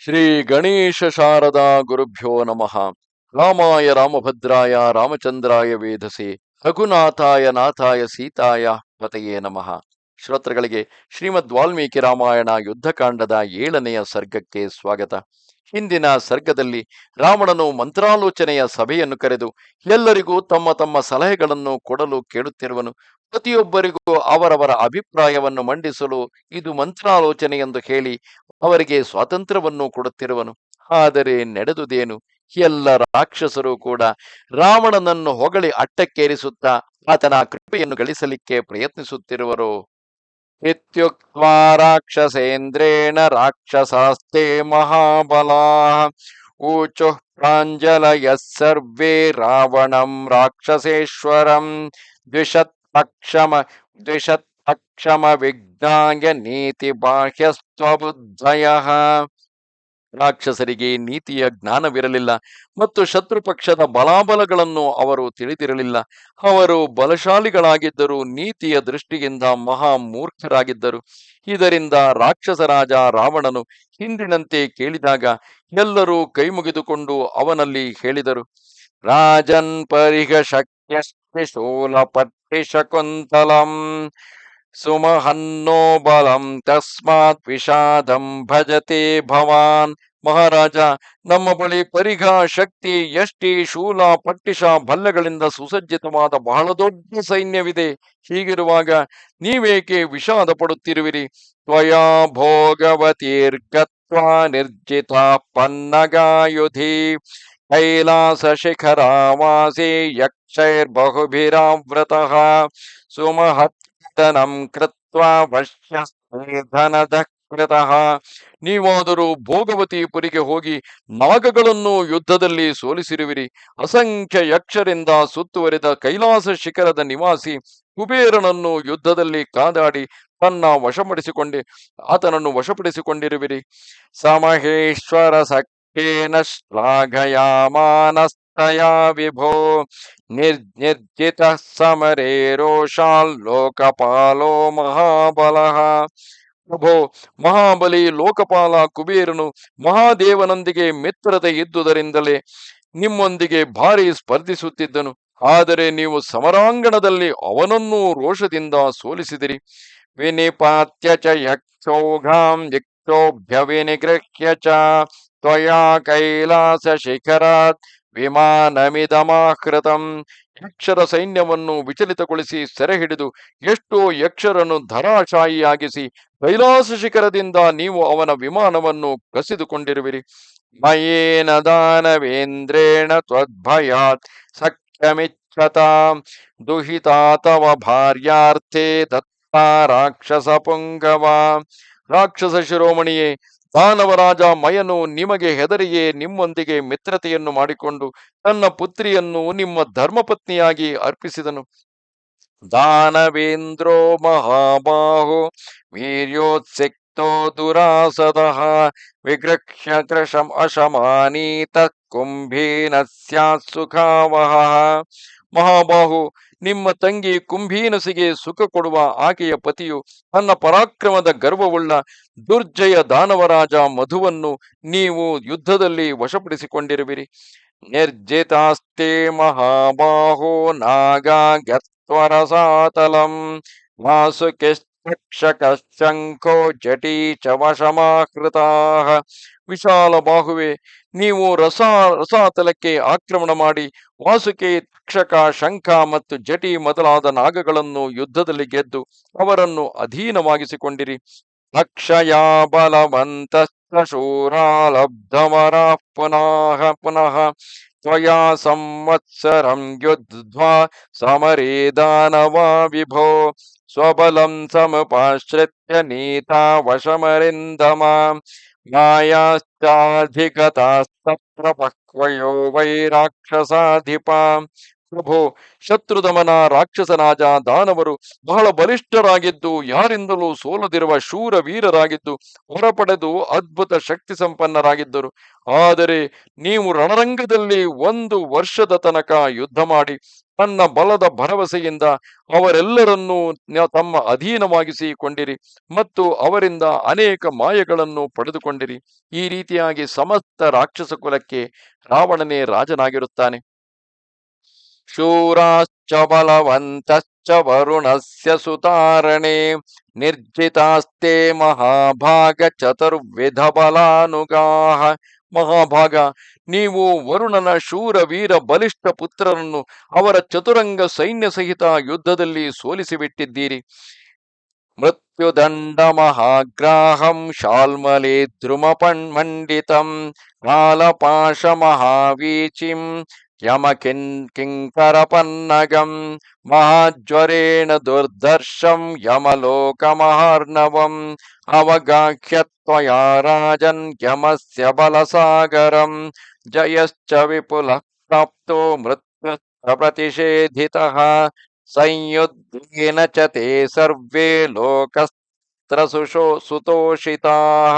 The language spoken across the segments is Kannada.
ಶ್ರೀ ಗಣೇಶ ಶಾರದಾ ಗುರುಭ್ಯೋ ನಮಃ. ರಾಮಾಯ ರಾಮಭದ್ರಾಯ, ರಾಮಚಂದ್ರಾಯ ವೇಧಸೆ ರಘುನಾಥಾಯ, ನಾಥಾಯ ಸೀತಾಯ ಪತಯೇ ನಮಃ. ಶ್ರೋತೃಗಳಿಗೆ ಶ್ರೀಮದ್ ವಾಲ್ಮೀಕಿ ರಾಮಾಯಣ ಯುದ್ಧಕಾಂಡದ ಏಳನೆಯ ಸರ್ಗಕ್ಕೆ ಸ್ವಾಗತ. ಹಿಂದಿನ ಸರ್ಗದಲ್ಲಿ ರಾವಣನು ಮಂತ್ರಾಲೋಚನೆಯ ಸಭೆಯನ್ನು ಕರೆದು ಎಲ್ಲರಿಗೂ ತಮ್ಮ ತಮ್ಮ ಸಲಹೆಗಳನ್ನು ಕೊಡಲು ಕೇಳುತ್ತಿರುವನು. ಪ್ರತಿಯೊಬ್ಬರಿಗೂ ಅವರವರ ಅಭಿಪ್ರಾಯವನ್ನು ಮಂಡಿಸಲು ಇದು ಮಂತ್ರಾಲೋಚನೆ ಎಂದು ಹೇಳಿ ಅವರಿಗೆ ಸ್ವಾತಂತ್ರ್ಯವನ್ನು ಕೊಡುತ್ತಿರುವನು. ಆದರೆ ನಡೆದುದೇನು? ಎಲ್ಲ ರಾಕ್ಷಸರು ಕೂಡ ರಾವಣನನ್ನು ಹೊಗಳಿ ಅಟ್ಟಕ್ಕೇರಿಸುತ್ತಾ ಆತನ ಕೃಪೆಯನ್ನು ಗಳಿಸಲಿಕ್ಕೆ ಪ್ರಯತ್ನಿಸುತ್ತಿರುವರು. ಇತ್ಯುಕ್ತ್ವಾ ರಾಕ್ಷಸೇಂದ್ರೇಣ ರಾಕ್ಷಸಾಸ್ತೆ ಮಹಾಬಲಾ. ಊಚು ಪ್ರಾಂಜಲಯ ಸರ್ವೇ ರಾವಣಂ ರಾಕ್ಷಸೇಶ್ವರಂ ಅಕ್ಷಮ ದ್ವಿಷತ್ ಅಕ್ಷಮ ವಿಜ್ಞಾಯ ನೀತಿ ಬಾಹ್ಯಸ್ವಬುದ್ಧಯ ರಾಕ್ಷಸರಿಗೆ ನೀತಿಯ ಜ್ಞಾನವಿರಲಿಲ್ಲ ಮತ್ತು ಶತ್ರು ಪಕ್ಷದ ಬಲಾಬಲಗಳನ್ನು ಅವರು ತಿಳಿದಿರಲಿಲ್ಲ. ಅವರು ಬಲಶಾಲಿಗಳಾಗಿದ್ದರು ನೀತಿಯ ದೃಷ್ಟಿಯಿಂದ ಮಹಾ ಮೂರ್ಖರಾಗಿದ್ದರು ಇದರಿಂದ ರಾಕ್ಷಸ ರಾಜ ರಾವಣನು ಹಿಂದಿನಂತೆ ಕೇಳಿದಾಗ ಎಲ್ಲರೂ ಕೈಮುಗಿದುಕೊಂಡು ಅವನಲ್ಲಿ ಹೇಳಿದರು. ರಾಜನ್ ಪರಿಹ ಶಕ್ಯಸ್ತಿ ಶಕುಂತಲಂ ಸುಮಹನ್ನೋ ಬಲಂ ತಸ್ಮಾತ್ ವಿಷಾದಂ ಭಜತೆ ಭವಾನ್ ಮಹಾರಾಜ ನಮ್ಮ ಬಳಿ ಪರಿಘ ಶಕ್ತಿ ಎಷ್ಟಿ ಶೂಲ ಪಟ್ಟಿಷ ಭಲ್ಲಗಳಿಂದ ಸುಸಜ್ಜಿತವಾದ ಬಹಳ ದೊಡ್ಡ ಸೈನ್ಯವಿದೆ। ಹೀಗಿರುವಾಗ ನೀವೇಕೆ ವಿಷಾದ ಪಡುತ್ತಿರುವಿರಿ? ತ್ವಯಾ ಭೋಗವತೀರ್ಗತ್ವ ನಿರ್ಜಿತ ಪನ್ನಗಾಯುಧಿ। ಕೈಲಾಸ ಯಕ್ಷೈರ್ಬಹುಭಿರಾವೃತಃ ಸುಮಹತ್ತನಂ ಕೃತ್ವ ವಶ್ಯಧನದ ಕೃತಃ ನೀವಾದರೂ ಭೋಗವತಿ ಪುರಿಗೆ ಹೋಗಿ ನಾಗಗಳನ್ನು ಯುದ್ಧದಲ್ಲಿ ಸೋಲಿಸಿರುವಿರಿ. ಅಸಂಖ್ಯ ಯಕ್ಷರಿಂದ ಸುತ್ತುವರಿದ ಕೈಲಾಸ ಶಿಖರದ ನಿವಾಸಿ ಕುಬೇರನನ್ನು ಯುದ್ಧದಲ್ಲಿ ಕಾದಾಡಿ ತನ್ನ ವಶಪಡಿಸಿಕೊಂಡಿ, ಆತನನ್ನು ವಶಪಡಿಸಿಕೊಂಡಿರುವಿರಿ. ಸಮಹೇಶ್ವರ ಶ್ಲಾಘಯಾಮಾನಸ್ತಯಾ ವಿಭೋ ನಿರ್ನಿರ್ಜಿತ ಸಮರೇ ರೋಷಾಲ್ ಲೋಕಪಾಲೋ ಮಹಾಬಲಃ ಪ್ರಭೋ ಮಹಾಬಲಿ ಲೋಕಪಾಲ ಕುಬೇರನು ಮಹಾದೇವನೊಂದಿಗೆ ಮಿತ್ರತೆ ಇದ್ದುದರಿಂದಲೇ ನಿಮ್ಮೊಂದಿಗೆ ಭಾರಿ ಸ್ಪರ್ಧಿಸುತ್ತಿದ್ದನು. ಆದರೆ ನೀವು ಸಮರಾಂಗಣದಲ್ಲಿ ಅವನನ್ನೂ ರೋಷದಿಂದ ಸೋಲಿಸಿದಿರಿ. ವಿನಿಪಾತ್ಯ ಚ ಯಕ್ಷೌಘಾಂ ಯುಕ್ತೋಭ್ಯ ವಿಗೃಹ್ಯ ತ್ವಯಾ ಕೈಲಾಸ ವಿಮಾನಮಿದಮಾಹೃತಂ ಯಕ್ಷರ ಸೈನ್ಯವನ್ನು ವಿಚಲಿತಗೊಳಿಸಿ ಸೆರೆ ಹಿಡಿದು ಎಷ್ಟೋ ಯಕ್ಷರನ್ನು ಧರಾಶಾಯಿಯಾಗಿಸಿ ಕೈಲಾಸ ಶಿಖರದಿಂದ ನೀವು ಅವನ ವಿಮಾನವನ್ನು ಕಸಿದುಕೊಂಡಿರುವಿರಿ. ಮಯೇನ ದಾನವೇಂದ್ರೇಣ ತ್ವದ್ಭಯಾತ್ ಸಖ್ಯಮಿಚ್ಛತ ದುಹಿತಾ ತವ ಭಾರ್ಯಾರ್ಥೆ ದತ್ತ ರಾಕ್ಷಸ ಪುಂಗವ ರಾಕ್ಷಸ ಶಿರೋಮಣಿಯೇ ದಾನವರಾಜ ಮಯನು ನಿಮಗೆ ಹೆದರಿಯೇ ನಿಮ್ಮೊಂದಿಗೆ ಮಿತ್ರತೆಯನ್ನು ಮಾಡಿಕೊಂಡು ತನ್ನ ಪುತ್ರಿಯನ್ನು ನಿಮ್ಮ ಧರ್ಮಪತ್ನಿಯಾಗಿ ಅರ್ಪಿಸಿದನು. ದಾನವೇಂದ್ರೋ ಮಹಾಬಾಹೋ, ವೀರ್ಯೋತ್ಸಿಕ್ತೋ ದುರಾಸದಃ ವಿಗೃಹ್ಯ ಕೃಶಂ ಅಶಮಾನೀತ ಕುಂಭೀನ ಸ್ಯಾತ್ ಸುಖಾವಹ ಮಹಾಬಾಹು ನಿಮ್ಮ ತಂಗಿ ಕುಂಭೀನಸಿಗೆ ಸುಖ ಕೊಡುವ ಆಕೆಯ ಪತಿಯು ತನ್ನ ಪರಾಕ್ರಮದ ಗರ್ವವುಳ್ಳ ದುರ್ಜಯ ದಾನವರಾಜ ಮಧುವನ್ನು ನೀವು ಯುದ್ಧದಲ್ಲಿ ವಶಪಡಿಸಿಕೊಂಡಿರುವಿರಿ. ನಿರ್ಜಿತಾಸ್ತೆ ಮಹಾಬಾಹೋ ನಾಗಾಗತ್ವರಸಾತಲಂ ಗತ್ವರಸಾತಲಂ ವಾಸುಕಿಸ್ತಕ್ಷಕಶಂಖೋ ಜಟೀ ಚ ವಶಮಾಹೃತಾಃ ವಿಶಾಲ ಬಾಹುವೆ, ನೀವು ರಸ ರಸಾತಲಕ್ಕೆ ಆಕ್ರಮಣ ಮಾಡಿ ವಾಸುಕಿ ತಕ್ಷಕ ಶಂಖ ಮತ್ತು ಜಟಿ ಮೊದಲಾದ ನಾಗಗಳನ್ನು ಯುದ್ಧದಲ್ಲಿ ಗೆದ್ದು ಅವರನ್ನು ಅಧೀನವಾಗಿಸಿಕೊಂಡಿರಿ. ಅಕ್ಷಯ ಬಲವಂತ ಶೂರಾಲಬ್ಧವರ ಪುನಃ ಪುನಃ ತ್ವಯಾ ಸಂವತ್ಸರಂ ಯುದ್ಧ್ವಾ ಸಮರೇ ದಾನವಾ ವಿಭೋ ಸ್ವಬಲಂ ಸಮುಪಾಶ್ರಿತ್ಯ ನೀತಾ ವಶಮರಿಂದಮ ಮಾಯಾಶ್ಚಾಧಿಗತಾಸ್ತತ್ರ ಪಕ್ವಯೋ ವೈ ರಾಕ್ಷಸಾಧಿಪ ಪ್ರಭೋ, ಶತ್ರುದಮನ ರಾಕ್ಷಸರಾಜ ದಾನವರು ಬಹಳ ಬಲಿಷ್ಠರಾಗಿದ್ದು, ಯಾರಿಂದಲೂ ಸೋಲದಿರುವ ಶೂರ ವೀರರಾಗಿದ್ದು ಹೊರಪಡೆದು ಅದ್ಭುತ ಶಕ್ತಿ ಸಂಪನ್ನರಾಗಿದ್ದರು. ಆದರೆ ನೀವು ರಣರಂಗದಲ್ಲಿ ಒಂದು ವರ್ಷದ ತನಕ ಯುದ್ಧ ಮಾಡಿ, ತನ್ನ ಬಲದ ಭರವಸೆಯಿಂದ ಅವರೆಲ್ಲರನ್ನೂ ತಮ್ಮ ಅಧೀನವಾಗಿಸಿಕೊಂಡಿರಿ ಮತ್ತು ಅವರಿಂದ ಅನೇಕ ಮಾಯಗಳನ್ನು ಪಡೆದುಕೊಂಡಿರಿ. ಈ ರೀತಿಯಾಗಿ ಸಮಸ್ತ ರಾಕ್ಷಸ ಕುಲಕ್ಕೆ ರಾವಣನೇ ರಾಜನಾಗಿರುತ್ತಾನೆ. ಶೂರಾಶ್ಚ ಬಲವಂತಶ್ಚ ವರುಣಸ್ಯ ಸುತಾರಣೇ ನಿರ್ಜಿತಾಸ್ತೆ ಮಹಾಭಾಗ ಚತುರ್ವಿಧ ಬಲಾನುಗಾಹ ಮಹಾಭಾಗ, ನೀವು ವರುಣನ ಶೂರ ವೀರ ಬಲಿಷ್ಠ ಪುತ್ರರನ್ನು ಅವರ ಚತುರಂಗ ಸೈನ್ಯ ಸಹಿತ ಯುದ್ಧದಲ್ಲಿ ಸೋಲಿಸಿಬಿಟ್ಟಿದ್ದೀರಿ. ಮೃತ್ಯುದಂಡ ಮಹಾಗ್ರಾಹಂ ಶಾಲ್ಮಲೆ ದ್ರುಮಪಣ್ಮಂಡಿತಂ ಕಾಲಪಾಶ ಮಹಾವೀಚಿಂ यम यमकिङ्किङ्करपन्नगम् महाज्वरेण दुर्दर्शम यमलोकमहार्णवम् अवगाह्य त्वया राजन् यमस्य बलसागरम् जयश्च विपुलः प्राप्तो मृत्युप्रतिषेधितः संयुद्धेन च ते सर्वे लोकस्त्रसुषो सुतोषिताः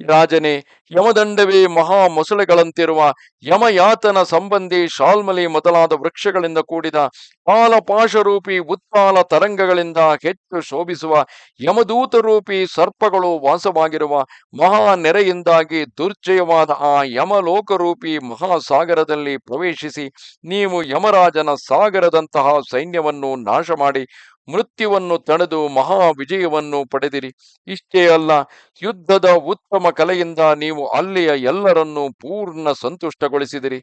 ರಾಜನೇ, ಯಮದಂಡವೇ ಮಹಾ ಮೊಸಳೆಗಳಂತಿರುವ ಯಮಯಾತನ ಸಂಬಂಧಿ ಶಾಲ್ಮಲಿ ಮೊದಲಾದ ವೃಕ್ಷಗಳಿಂದ ಕೂಡಿದ ಪಾಲಪಾಶರೂಪಿ ಉತ್ಪಾಲ ತರಂಗಗಳಿಂದ ಹೆಚ್ಚು ಶೋಭಿಸುವ ಯಮದೂತ ರೂಪಿ ಸರ್ಪಗಳು ವಾಸವಾಗಿರುವ ಮಹಾ ನೆರೆಯಿಂದಾಗಿ ದುರ್ಜಯವಾದ ಆ ಯಮಲೋಕರೂಪಿ ಮಹಾಸಾಗರದಲ್ಲಿ ಪ್ರವೇಶಿಸಿ ನೀವು ಯಮರಾಜನ ಸಾಗರದಂತಹ ಸೈನ್ಯವನ್ನು ನಾಶ ಮಾಡಿ ಮೃತ್ಯುವನ್ನು ತಡೆದು ಮಹಾ ವಿಜಯವನ್ನು ಪಡೆದಿರಿ. ಇಷ್ಟೇ ಅಲ್ಲ, ಯುದ್ಧದ ಉತ್ತಮ ಕಲೆಯಿಂದ ನೀವು ಅಲ್ಲಿಯ ಎಲ್ಲರನ್ನೂ ಪೂರ್ಣ ಸಂತುಷ್ಟಗೊಳಿಸಿದಿರಿ.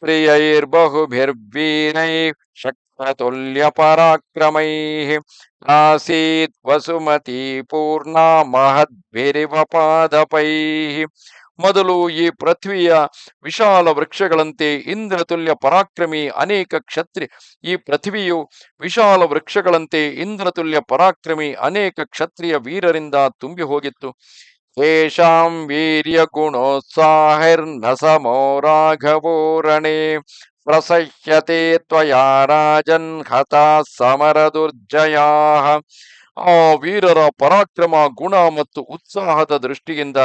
ಪ್ರಿಯೈರ್ಬಹುಭಿರ್ವೀರೈ ಶಕ್ತತುಲ್ಯ ಪರಾಕ್ರಮೈ ಆಸೀತ್ ವಸುಮತಿ ಪೂರ್ಣ ಮಹದ್ಭಿರಿವ ಪಾದಪೈ ಮೊದಲು ಈ ಪೃಥ್ವಿಯ ವಿಶಾಲ ವೃಕ್ಷಗಳಂತೆ ಇಂದ್ರತುಲ್ಯ ಪರಾಕ್ರಮಿ ಅನೇಕ ಕ್ಷತ್ರಿ, ಈ ಪೃಥ್ವಿಯು ವಿಶಾಲ ವೃಕ್ಷಗಳಂತೆ ಇಂದ್ರತುಲ್ಯ ಪರಾಕ್ರಮಿ ಅನೇಕ ಕ್ಷತ್ರಿಯ ವೀರರಿಂದ ತುಂಬಿ ಹೋಗಿತ್ತು. ತೇಷಾಂ ವೀರ್ಯ ಗುಣೋತ್ಸಾಹಿರ್ನ ಸಮೋ ರಾಘವೋರಣೆ ಪ್ರಸಹ್ಯತೆ ತ್ವಯಾ ರಾಜನ್ ಹತಾ ಸಮರ ದುರ್ಜಯಾ ಆ ವೀರರ ಪರಾಕ್ರಮ, ಗುಣ ಮತ್ತು ಉತ್ಸಾಹದ ದೃಷ್ಟಿಯಿಂದ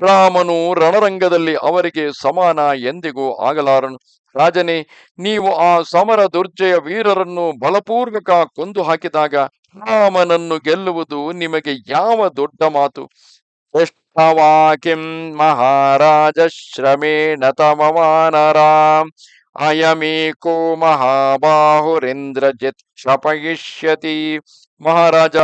ರಾಮನು ರಣರಂಗದಲ್ಲಿ ಅವರಿಗೆ ಸಮಾನ ಎಂದಿಗೂ ಆಗಲಾರನು. ರಾಜನೇ, ನೀವು ಆ ಸಮರ ದುರ್ಜಯ ವೀರರನ್ನು ಬಲಪೂರ್ವಕ ಕೊಂದು ಹಾಕಿದಾಗ ರಾಮನನ್ನು ಗೆಲ್ಲುವುದು ನಿಮಗೆ ಯಾವ ದೊಡ್ಡ ಮಾತು? ಕಿಂ ಮಹಾರಾಜ ಶ್ರಮೇಣ ತಮಮಾನರಾಮ್ ಅಯಮೇಕೋ ಮಹಾಬಾಹುರೇಂದ್ರಜಿತ್ ಶಪಯಿಷ್ಯತಿ ಮಹಾರಾಜ,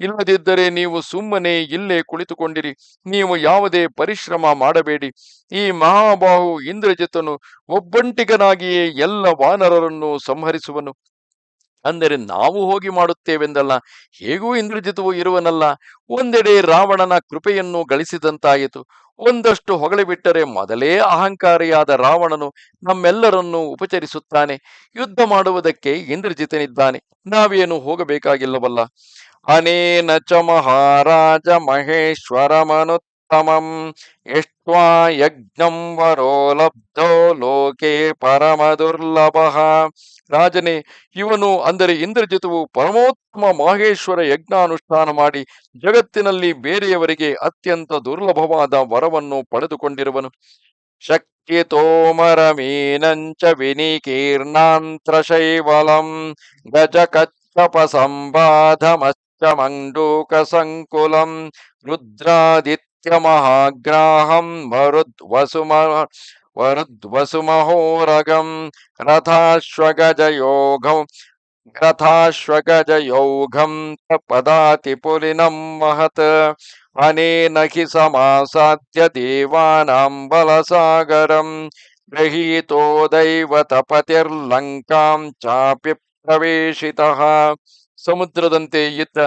ಇಲ್ಲದಿದ್ದರೆ ನೀವು ಸುಮ್ಮನೆ ಇಲ್ಲೇ ಕುಳಿತುಕೊಂಡಿರಿ. ನೀವು ಯಾವುದೇ ಪರಿಶ್ರಮ ಮಾಡಬೇಡಿ. ಈ ಮಹಾಬಾಹು ಇಂದ್ರಜಿತನು ಒಬ್ಬಂಟಿಗನಾಗಿಯೇ ಎಲ್ಲ ವಾನರರನ್ನು ಸಂಹರಿಸುವನು. ಅಂದರೆ ನಾವು ಹೋಗಿ ಮಾಡುತ್ತೇವೆಂದಲ್ಲ, ಹೇಗೂ ಇಂದ್ರಜಿತವು ಇರುವನಲ್ಲ? ಒಂದೆಡೆ ರಾವಣನ ಕೃಪೆಯನ್ನು ಗಳಿಸಿದಂತಾಯಿತು. ಒಂದಷ್ಟು ಹೊಗಳಿಬಿಟ್ಟರೆ ಮೊದಲೇ ಅಹಂಕಾರಿಯಾದ ರಾವಣನು ನಮ್ಮೆಲ್ಲರನ್ನೂ ಉಪಚರಿಸುತ್ತಾನೆ. ಯುದ್ಧ ಮಾಡುವುದಕ್ಕೆ ಇಂದ್ರಜಿತನಿದ್ದಾನೆ. ನಾವೇನು ಹೋಗಬೇಕಾಗಿಲ್ಲವಲ್ಲ? ಅನೇನ ಚ ಮಹಾರಾಜ ಎಷ್ಟ್ವಾ ಯಜ್ಞಂ ವರೋ ಲಬ್ಧೋ ರಾಜನೇ ಇವನು ಅಂದರೆ ಇಂದ್ರಜಿತವು ಪರಮೋತ್ತಮ ಮಾಹೇಶ್ವರ ಯಜ್ಞಾನುಷ್ಠಾನ ಮಾಡಿ ಜಗತ್ತಿನಲ್ಲಿ ಬೇರೆಯವರಿಗೆ ಅತ್ಯಂತ ದುರ್ಲಭವಾದ ವರವನ್ನು ಪಡೆದುಕೊಂಡಿರುವನು. ಶಕ್ತಿತೋಮರಮೀನಂಚ ವಿನಿಕೀರ್ಣಾಂತ್ರ ಶೈವಲಂ ಗಜ ಕಚ್ಚಪ ಸಂಬಾಧಮಶ್ಚ ಮಂಡೂಕ ಸಂಕುಲಂ ರುದ್ರಾದಿತ್ಯ ವಸುಮ ವರುದ್ವಸುಮಹೋರಗಂ ರಥಾಶ್ವಗಜಯೋಗಂ ರಥಾಶ್ವಗಜಯೌಘಂ ಪದಾತಿ ಪುಲಿನಂ ಮಹತ್ ಅನೇನ ಹಿ ಸಮಾಸಾದ್ಯ ದೇವಾನಾಂ ಬಲಸಾಗರಂ ಗೃಹೀತೋ ದೈವತಪತಿರ್ಲಂಕಾಂ ಚಾಪಿ ಪ್ರವೇಶಿತಃ ಸಮುದ್ರದಂತೆ ಇದ್ದ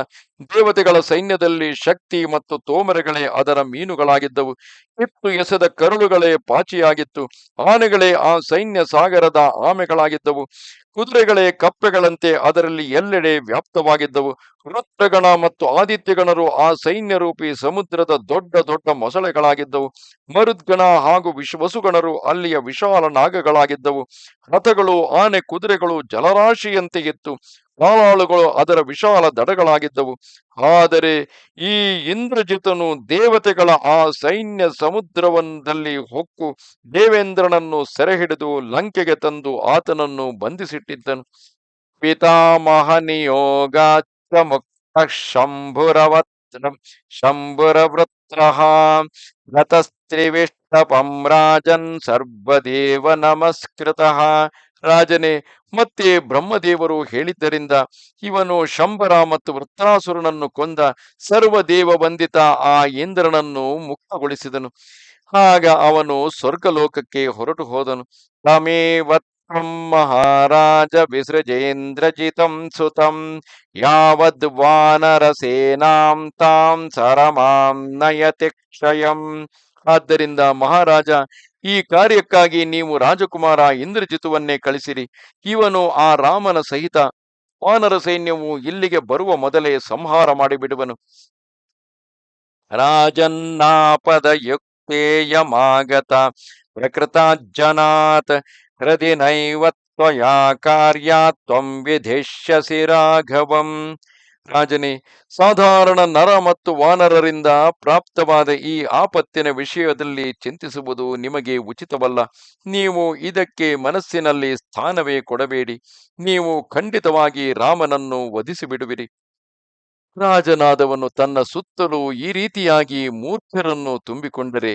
ದೇವತೆಗಳ ಸೈನ್ಯದಲ್ಲಿ ಶಕ್ತಿ ಮತ್ತು ತೋಮರಗಳೇ ಅದರ ಮೀನುಗಳಾಗಿದ್ದವು. ಕಿತ್ತು ಎಸೆದ ಕರುಳುಗಳೇ ಪಾಚಿಯಾಗಿತ್ತು. ಆನೆಗಳೇ ಆ ಸೈನ್ಯ ಸಾಗರದ ಆಮೆಗಳಾಗಿದ್ದವು. ಕುದುರೆಗಳೇ ಕಪ್ಪೆಗಳಂತೆ ಅದರಲ್ಲಿ ಎಲ್ಲೆಡೆ ವ್ಯಾಪ್ತವಾಗಿದ್ದವು. ರುದ್ರಗಣ ಮತ್ತು ಆದಿತ್ಯಗಣರು ಆ ಸೈನ್ಯ ರೂಪಿ ಸಮುದ್ರದ ದೊಡ್ಡ ದೊಡ್ಡ ಮೊಸಳೆಗಳಾಗಿದ್ದವು. ಮರುದ್ಗಣ ಹಾಗೂ ವಿಶ್ವಸುಗಣರು ಅಲ್ಲಿಯ ವಿಶಾಲ ನಾಗಗಳಾಗಿದ್ದವು. ರಥಗಳು, ಆನೆ, ಕುದುರೆಗಳು ಜಲರಾಶಿಯಂತೆ ಇತ್ತು. ಕಾಲಾಳುಗಳು ಅದರ ವಿಶಾಲ ದಡಗಳಾಗಿದ್ದವು. ಆದರೆ ಈ ಇಂದ್ರಜಿತನು ದೇವತೆಗಳ ಆ ಸೈನ್ಯ ಸಮುದ್ರವೊಂದಲ್ಲಿ ಹೊಕ್ಕು ದೇವೇಂದ್ರನನ್ನು ಸೆರೆ ಹಿಡಿದು ಲಂಕೆಗೆ ತಂದು ಆತನನ್ನು ಬಂಧಿಸಿಟ್ಟಿದ್ದನು. ಪಿತಾಮಹ ನಿಯೋಗಾಚ ಮುಕ್ತ ಶಂಭುರವತ್ ಶಂಭುರವೃತ್ರ ಗತಸ್ತ್ರಿವಿಷ್ಟಪಂ ರಾಜನ್ ಸರ್ವದೇವ ನಮಸ್ಕೃತ ರಾಜನೇ, ಮತ್ತೆ ಬ್ರಹ್ಮದೇವರು ಹೇಳಿದ್ದರಿಂದ ಇವನು ಶಂಬರ ಮತ್ತು ವೃತ್ರಾಸುರನನ್ನು ಕೊಂದ ಸರ್ವದೇವ ಬಂಧಿತ ಆ ಇಂದ್ರನನ್ನು ಮುಕ್ತಗೊಳಿಸಿದನು. ಆಗ ಅವನು ಸ್ವರ್ಗಲೋಕಕ್ಕೆ ಹೊರಟು ಹೋದನು. ಮಹಾರಾಜ ವಿಸೃಜೇಂದ್ರಜಿತಂ ಸುತಂ ಯಾವದ್ ವಾನರ ಸೇನಾಂ ತಾಂ ಸರಮಾಂ ನಯತಿ ಕ್ಷಯಂ ಆದ್ದರಿಂದ ಮಹಾರಾಜ ಈ ಕಾರ್ಯಕ್ಕಾಗಿ ನೀವು ರಾಜಕುಮಾರ ಇಂದ್ರಜಿತುವನ್ನೇ ಕಳಿಸಿರಿ. ಇವನು ಆ ರಾಮನ ಸಹಿತ ವಾನರ ಸೈನ್ಯವು ಇಲ್ಲಿಗೆ ಬರುವ ಮೊದಲೇ ಸಂಹಾರ ಮಾಡಿಬಿಡುವನು. ರಾಜನ್ನಾಪದ ಯುಕ್ತೇಯಮಾಗತ ಪ್ರಕೃತಾಜ್ಜನಾತ್ ಹೃದಯ ನೈವತ್ವಯಾ ಕಾರ್ಯ ತ್ವಂ ವಿಧಿಷ್ಯಸಿ ರಾಘವಂ. ರಾಜನೇ, ಸಾಧಾರಣ ನರ ಮತ್ತು ವಾನರರಿಂದ ಪ್ರಾಪ್ತವಾದ ಈ ಆಪತ್ತಿನ ವಿಷಯದಲ್ಲಿ ಚಿಂತಿಸುವುದು ನಿಮಗೆ ಉಚಿತವಲ್ಲ. ನೀವು ಇದಕ್ಕೆ ಮನಸ್ಸಿನಲ್ಲಿ ಸ್ಥಾನವೇ ಕೊಡಬೇಡಿ. ನೀವು ಖಂಡಿತವಾಗಿ ರಾಮನನ್ನು ವಧಿಸಿಬಿಡುವಿರಿ. ರಾಜನಾದವನು ತನ್ನ ಸುತ್ತಲೂ ಈ ರೀತಿಯಾಗಿ ಮೂರ್ಖರನ್ನು ತುಂಬಿಕೊಂಡರೆ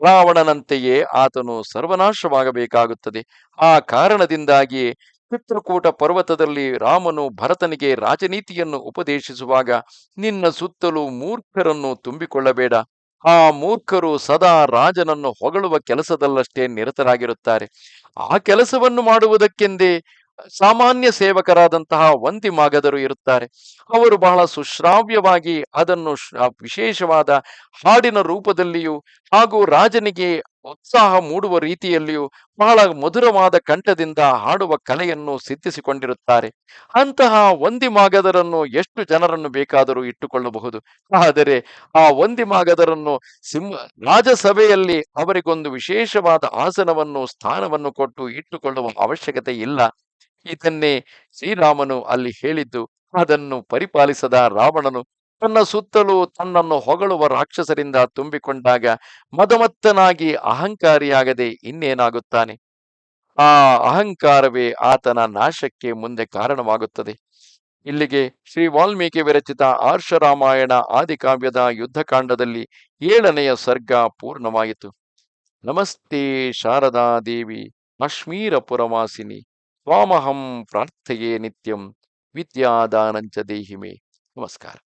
ರಾವಣನಂತೆಯೇ ಆತನು ಸರ್ವನಾಶವಾಗಬೇಕಾಗುತ್ತದೆ. ಆ ಕಾರಣದಿಂದಾಗಿಯೇ ಚಿತ್ರಕೂಟ ಪರ್ವತದಲ್ಲಿ ರಾಮನು ಭರತನಿಗೆ ರಾಜನೀತಿಯನ್ನು ಉಪದೇಶಿಸುವಾಗ, ನಿನ್ನ ಸುತ್ತಲೂ ಮೂರ್ಖರನ್ನು ತುಂಬಿಕೊಳ್ಳಬೇಡ. ಆ ಮೂರ್ಖರು ಸದಾ ರಾಜನನ್ನು ಹೊಗಳುವ ಕೆಲಸದಲ್ಲಷ್ಟೇ ನಿರತರಾಗಿರುತ್ತಾರೆ. ಆ ಕೆಲಸವನ್ನು ಮಾಡುವುದಕ್ಕೆಂದೇ ಸಾಮಾನ್ಯ ಸೇವಕರಾದಂತಹ ವಂದಿಮಾಗದರು ಇರುತ್ತಾರೆ. ಅವರು ಬಹಳ ಸುಶ್ರಾವ್ಯವಾಗಿ ಅದನ್ನು ವಿಶೇಷವಾದ ಹಾಡಿನ ರೂಪದಲ್ಲಿಯೂ ಹಾಗೂ ರಾಜನಿಗೆ ಉತ್ಸಾಹ ಮೂಡುವ ರೀತಿಯಲ್ಲಿಯೂ ಬಹಳ ಮಧುರವಾದ ಕಂಠದಿಂದ ಹಾಡುವ ಕಲೆಯನ್ನು ಸಿದ್ಧಿಸಿಕೊಂಡಿರುತ್ತಾರೆ. ಅಂತಹ ಒಂದಿ ಮಾಗದರನ್ನು ಎಷ್ಟು ಜನರನ್ನು ಬೇಕಾದರೂ ಇಟ್ಟುಕೊಳ್ಳಬಹುದು. ಆದರೆ ಆ ವಂದಿಮಾಗದರನ್ನು ಸಿಂಹ ರಾಜಸಭೆಯಲ್ಲಿ ಅವರಿಗೊಂದು ವಿಶೇಷವಾದ ಆಸನವನ್ನು, ಸ್ಥಾನವನ್ನು ಕೊಟ್ಟು ಇಟ್ಟುಕೊಳ್ಳುವ ಅವಶ್ಯಕತೆ ಇಲ್ಲ. ಇದನ್ನೇ ಶ್ರೀರಾಮನು ಅಲ್ಲಿ ಹೇಳಿದ್ದು, ಅದನ್ನು ಪರಿಪಾಲಿಸದ ರಾವಣನು ತನ್ನ ಸುತ್ತಲೂ ತನ್ನನ್ನು ಹೊಗಳುವ ರಾಕ್ಷಸರಿಂದ ತುಂಬಿಕೊಂಡಾಗ ಮದಮತ್ತನಾಗಿ ಅಹಂಕಾರಿಯಾಗದೆ ಇನ್ನೇನಾಗುತ್ತಾನೆ? ಆ ಅಹಂಕಾರವೇ ಆತನ ನಾಶಕ್ಕೆ ಮುಂದೆ ಕಾರಣವಾಗುತ್ತದೆ. ಇಲ್ಲಿಗೆ ಶ್ರೀ ವಾಲ್ಮೀಕಿ ವಿರಚಿತ ಆರ್ಷರಾಮಾಯಣ ಆದಿಕಾವ್ಯದ ಯುದ್ಧಕಾಂಡದಲ್ಲಿ ಏಳನೆಯ ಸರ್ಗ ಪೂರ್ಣವಾಯಿತು. ನಮಸ್ತೆ ಶಾರದಾ ದೇವಿ ಕಾಶ್ಮೀರ ಪುರವಾಸಿನಿ ಸ್ವಾಮಹಂ ಪ್ರಾರ್ಥೆಯೇ ನಿತ್ಯಂ, ವಿದ್ಯಾದಾನಂಚ ದೇಹಿಮೆ. ನಮಸ್ಕಾರ.